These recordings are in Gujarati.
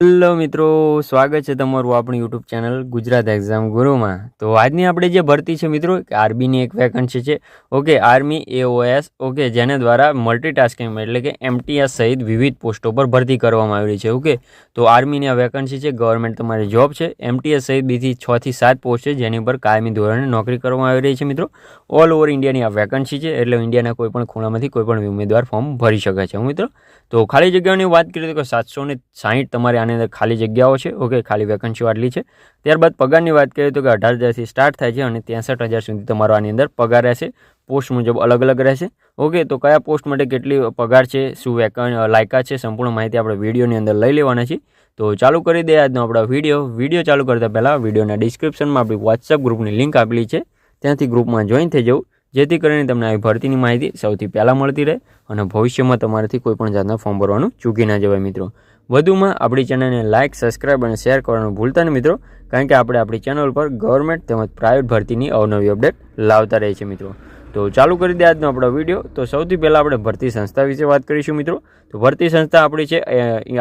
હેલો મિત્રો, સ્વાગત છે તમારું આપણી યુટ્યુબ ચેનલ ગુજરાત એક્ઝામ ગુરુમાં તો આજની આપણે જે ભરતી છે મિત્રો આર્મીની એક વેકન્સી છે. ઓકે, આર્મી એઓએસ ઓકે, જેને દ્વારા મલ્ટીટાસ્કિંગ એટલે કે એમટીએસ સહિત વિવિધ પોસ્ટો પર ભરતી કરવામાં આવેલી છે, ઓકે? તો આર્મીની આ વેકન્સી છે, ગવર્મેન્ટ તમારી જોબ છે. એમટીએસ સહિત બીજી થી સાત પોસ્ટ છે, જેની પર કાયમી ધોરણે નોકરી કરવામાં આવી રહી છે, મિત્રો. ઓલ ઓવર ઇન્ડિયાની આ વેકન્સી છે, એટલે ઇન્ડિયાના કોઈપણ ખૂણામાંથી કોઈ પણ ઉમેદવાર ફોર્મ ભરી શકે છે, મિત્રો. તો ખાલી જગ્યાઓની વાત કરીએ તો સાતસો ને સાહીઠ તમારે આની અંદર ખાલી જગ્યાઓ છે. ઓકે ખાલી વેકન્સીઓ આટલી છે. ત્યારબાદ પગારની વાત કરીએ તો કે અઢાર હજારથી સ્ટાર્ટ થાય છે અને ત્રેસઠ હજાર સુધી તમારો આની અંદર પગાર રહેશે. પોસ્ટ મુજબ અલગ અલગ રહેશે. ઓકે તો કયા પોસ્ટ માટે કેટલી પગાર છે, શું વેકન લાયકાત છે, સંપૂર્ણ માહિતી આપણે વિડીયોની અંદર લઈ લેવાના છે તો ચાલુ કરી દે આજનો આપણો વીડિયો વીડિયો ચાલુ કરતાં પહેલાં વિડીયોના ડિસ્ક્રિપ્શનમાં આપણી વોટ્સઅપ ગ્રુપની લિંક આપેલી છે. ત્યાંથી ગ્રુપમાં જોઈન થઈ જવું. જેથી કરીને તમને આવી ભરતીની માહિતી સૌથી પહેલાં મળતી રહે અને ભવિષ્યમાં તમારાથી કોઈપણ જાતના ફોર્મ ભરવાનું ચૂકી ના જવાય મિત્રો. વધુમાં આપણી ચેનલને લાઇક સબસ્ક્રાઇબ અને શેર કરવાનું ભૂલતા નહીં મિત્રો, કારણ કે આપણે આપણી ચેનલ પર ગવર્મેન્ટ તેમજ પ્રાઇવેટ ભરતીની અવનવી અપડેટ લાવતા રહીએ છીએ મિત્રો. તો ચાલુ કરી દે આજનો આપણો વીડિયો તો સૌથી પહેલાં આપણે ભરતી સંસ્થા વિશે વાત કરીશું મિત્રો. તો ભરતી સંસ્થા આપણી છે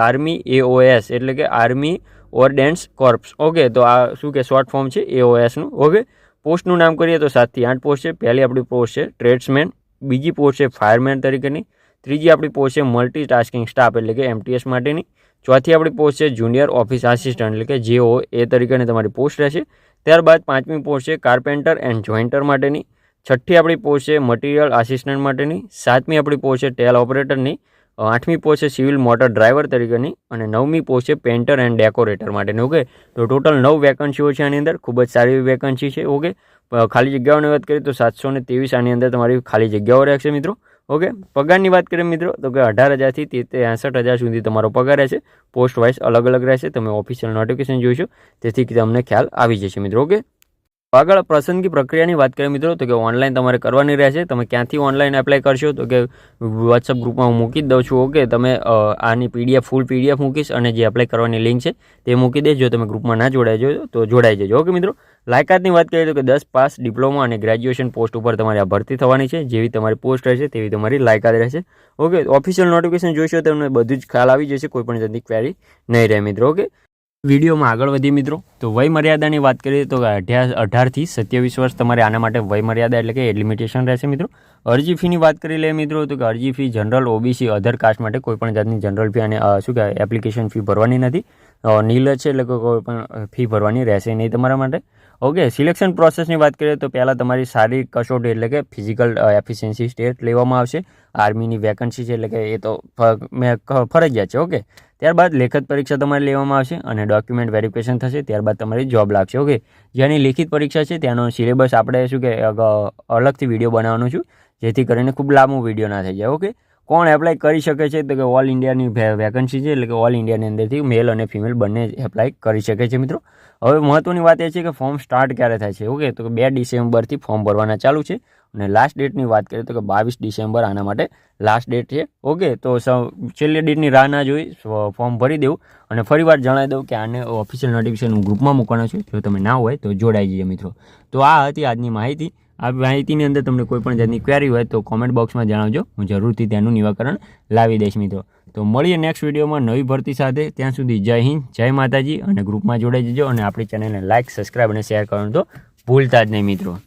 આર્મી એઓએસ એટલે કે આર્મી ઓર્ડેન્સ કોર્પ્સ ઓકે તો આ શું કે શોર્ટ ફોર્મ છે? એઓએસનું ઓકે પોસ્ટનું નામ કરીએ તો સાતથી આઠ પોસ્ટ છે. પહેલી આપણી પોસ્ટ છે ટ્રેડ્સમેન બીજી પોસ્ટ છે ફાયરમેન તરીકેની. ત્રીજી આપણી પોસ્ટ છે મલ્ટી ટાસ્કિંગ સ્ટાફ એટલે કે એમટીએસ માટેની. ચોથી આપણી પોસ્ટ છે જુનિયર ઓફિસ આસિસ્ટન્ટ એટલે કે જેઓ એ તરીકેની તમારી પોસ્ટ રહેશે. ત્યારબાદ પાંચમી પોસ્ટ છે કાર્પેન્ટર એન્ડ જોઈન્ટર માટેની. છઠ્ઠી આપણી પોસ્ટ છે મટીરિયલ આસિસ્ટન્ટ માટેની. સાતમી આપણી પોસ્ટ છે ટેલ ઓપરેટરની આઠમી પોસ્ટ છે સિવિલ મોટર ડ્રાઈવર તરીકેની. અને નવમી પોસ્ટ છે પેન્ટર એન્ડ ડેકોરેટર માટેની ઓકે તો ટોટલ નવ વેકન્સીઓ છે આની અંદર. ખૂબ જ સારી એવી વેકન્સી છે ઓકે ખાલી જગ્યાઓની વાત કરીએ તો સાતસો ને આની અંદર તમારી ખાલી જગ્યાઓ રહેશે મિત્રો. ઓકે? પગારની વાત કરીએ મિત્રો, તો કે અઢાર હજારથી ત્રેસઠ હજાર સુધી તમારો પગાર રહેશે. પોસ્ટ વાઇઝ અલગ અલગ રહેશે. તમે ઓફિશિયલ નોટિફિકેશન જોઈશો. તેથી તમને ખ્યાલ આવી જશે મિત્રો, ઓકે? આગળ પસંદગી પ્રક્રિયાની વાત કરીએ મિત્રો, તો કે ઓનલાઈન તમારે કરવાની રહેશે. તમે ક્યાંથી ઓનલાઈન એપ્લાય કરશો? તો કે વોટ્સઅપ ગ્રુપમાં હું મૂકી દઉં છું. ઓકે તમે આની પીડીએફ ફૂલ પીડીએફ મૂકીશ અને જે એપ્લાય કરવાની લિંક છે, તે મૂકી દેજો. તમે ગ્રુપમાં ના જોડાઈ જજો, તો જોડાઈ જજો. ઓકે મિત્રો? લાયકાતની વાત કરીએ તો કે દસ પાસ ડિપ્લોમા અને ગ્રેજ્યુએશન પોસ્ટ ઉપર તમારી આ ભરતી થવાની છે. જેવી તમારી પોસ્ટ રહેશે, તેવી તમારી લાયકાત રહેશે. ઓકે ઓફિશિયલ નોટિફિકેશન જોઈશો તમને બધું જ ખ્યાલ આવી જશે. કોઈ પણ જાતની ક્વેરી નહીં રહે, મિત્રો. ઓકે વિડીયોમાં આગળ વધીએ મિત્રો. તો વય મર્યાદાની વાત કરીએ તો અઢાર અઢારથી સત્યાવીસ વર્ષ તમારે આના માટે વય મર્યાદા એટલે કે લિમિટેશન રહેશે મિત્રો. અરજી ફીની વાત કરી લઈએ મિત્રો, તો કે અરજી fee general OBC other caste માટે કોઈપણ જાતની જનરલ ફી અને શું કહેવાય એપ્લિકેશન ફી ભરવાની નથી. નીલ છે એટલે કોઈ પણ ફી ભરવાની રહેશે નહીં તમારા માટે. ઓકે સિલેક્શન પ્રોસેસની વાત કરીએ તો પહેલાં તમારી સારી કસોટી એટલે કે ફિઝિકલ એફિશિયન્સી ટેસ્ટ લેવામાં આવશે. આર્મીની વેકન્સી છે એટલે કે એ તો મેં ફરજિયાત છે ઓકે ત્યારબાદ લેખિત પરીક્ષા તમારે લેવામાં આવશે અને ડોક્યુમેન્ટ વેરિફિકેશન થશે, ત્યારબાદ તમારી જોબ લાગશે ઓકે જેની લેખિત પરીક્ષા છે ત્યાંનો સિલેબસ આપણે શું કે અલગથી વીડિયો બનાવવાનું છું, જેથી કરીને ખૂબ લાંબો વીડિયો ના થઈ જાય ઓકે કોણ એપ્લાય કરી શકે છે? તો કે ઓલ ઇન્ડિયાની વેકન્સી છે, એટલે કે ઓલ ઇન્ડિયાની અંદરથી મેલ અને ફિમેલ બંને એપ્લાય કરી શકે છે મિત્રો. હવે મહત્ત્વની વાત એ છે કે ફોર્મ સ્ટાર્ટ ક્યારે થાય છે ઓકે તો કે બે ડિસેમ્બરથી ફોર્મ ભરવાના ચાલુ છે અને લાસ્ટ ડેટની વાત કરીએ તો કે બાવીસ ડિસેમ્બર આના માટે લાસ્ટ ડેટ છે ઓકે તો છેલ્લી ડેટની રાહ ના જોઈ ફોર્મ ભરી દેવું અને ફરીવાર જણાવી દઉં કે આને ઓફિશિયલ નોટિફિકેશન ગ્રુપમાં મૂકવાનો છું, જો તમે ના હોય તો જોડાઈ જઈએ મિત્રો. તો આ હતી આજની માહિતી. આ માહિતીની અંદર તમને કોઈ પણ જાતની ક્વેરી હોય તો કોમેન્ટ બોક્સમાં જણાવજો. હું જરૂરથી તેનું નિવાકરણ લાવી દઈશ મિત્રો. તો મળીએ નેક્સ્ટ વિડીયોમાં નવી ભરતી સાથે. ત્યાં સુધી જય હિન્દ, જય માતાજી અને ગ્રુપમાં જોડાઈ જજો અને આપણી ચેનલને લાઇક સબસ્ક્રાઈબ અને શેર કરવાનું તો ભૂલતા જ નહીં મિત્રો.